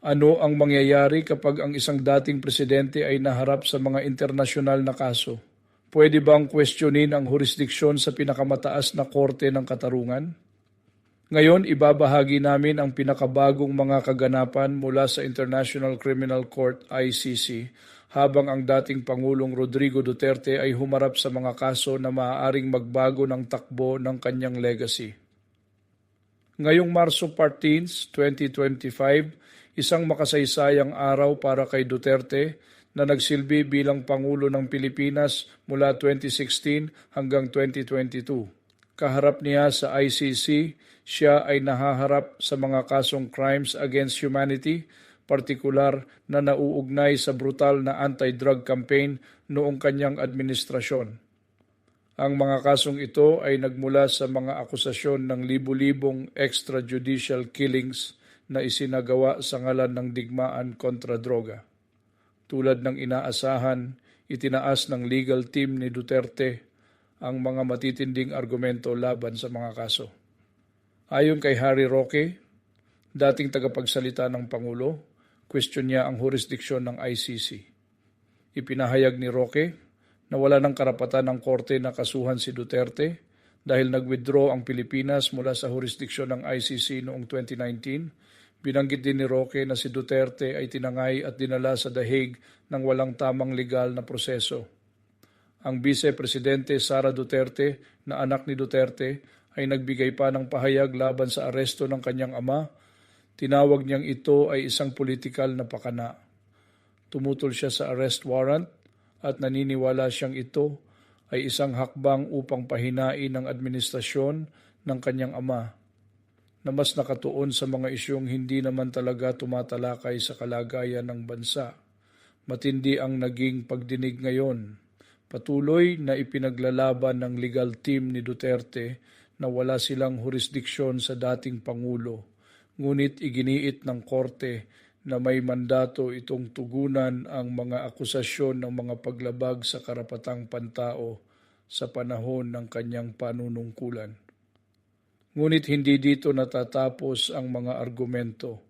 Ano ang mangyayari kapag ang isang dating presidente ay naharap sa mga internasyonal na kaso? Pwede bang questionin ang jurisdiksyon sa pinakamataas na korte ng katarungan? Ngayon, ibabahagi namin ang pinakabagong mga kaganapan mula sa International Criminal Court ICC habang ang dating Pangulong Rodrigo Duterte ay humarap sa mga kaso na maaaring magbago ng takbo ng kanyang legacy. Ngayong Marso 14, 2025, isang makasaysayang araw para kay Duterte na nagsilbi bilang Pangulo ng Pilipinas mula 2016 hanggang 2022. Kaharap niya sa ICC, siya ay nahaharap sa mga kasong crimes against humanity, partikular na nauugnay sa brutal na anti-drug campaign noong kanyang administrasyon. Ang mga kasong ito ay nagmula sa mga akusasyon ng libu-libong extrajudicial killings na isinagawa sa ngalan ng digmaan kontra droga. Tulad ng inaasahan, itinaas ng legal team ni Duterte ang mga matitinding argumento laban sa mga kaso. Ayon kay Harry Roque, dating tagapagsalita ng Pangulo, question niya ang jurisdiksyon ng ICC. Ipinahayag ni Roque na wala ng karapatan ng korte na kasuhan si Duterte dahil nag-withdraw ang Pilipinas mula sa jurisdiksyon ng ICC noong 2019. Binanggit din ni Roque na si Duterte ay tinangay at dinala sa The Hague ng walang tamang legal na proseso. Ang Vice-Presidente Sara Duterte na anak ni Duterte ay nagbigay pa ng pahayag laban sa aresto ng kanyang ama. Tinawag niyang ito ay isang politikal na pakana. Tumutol siya sa arrest warrant at naniniwala siyang ito ay isang hakbang upang pahinain ang administrasyon ng kanyang ama na mas nakatuon sa mga isyong hindi naman talaga tumatalakay sa kalagayan ng bansa. Matindi ang naging pagdinig ngayon. Patuloy na ipinaglalaban ng legal team ni Duterte na wala silang jurisdiksyon sa dating Pangulo. Ngunit iginiit ng korte na may mandato itong tugunan ang mga akusasyon ng mga paglabag sa karapatang pantao sa panahon ng kanyang panunungkulan. Ngunit hindi dito natatapos ang mga argumento.